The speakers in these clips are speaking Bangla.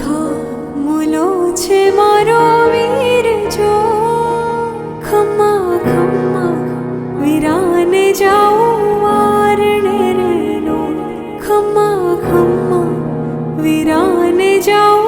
মুখমুলোছে মারবীর জো ক্ষমা ক্ষমা বিরানে যাও মারণে রে ক্ষমা ক্ষমা বিরানে যাও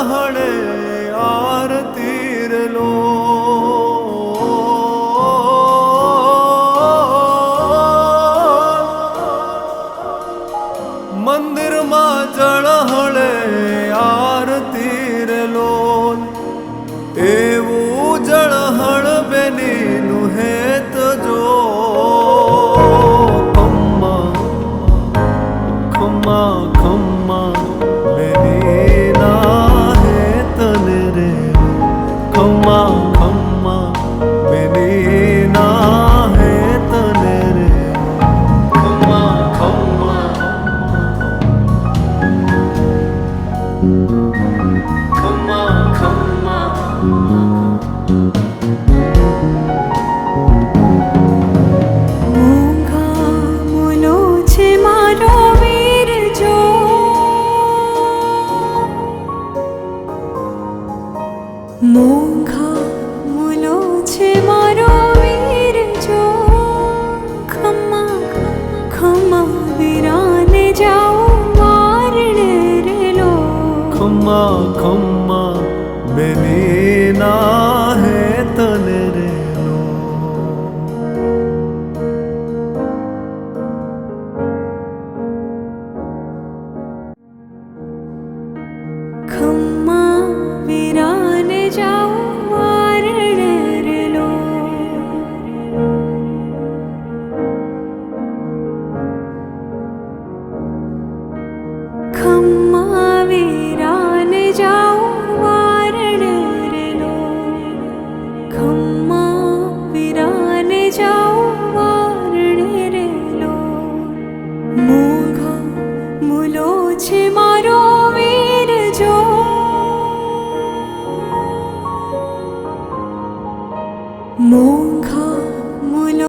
હણે આરતીરલો ক্ষমা ক্ষমা 저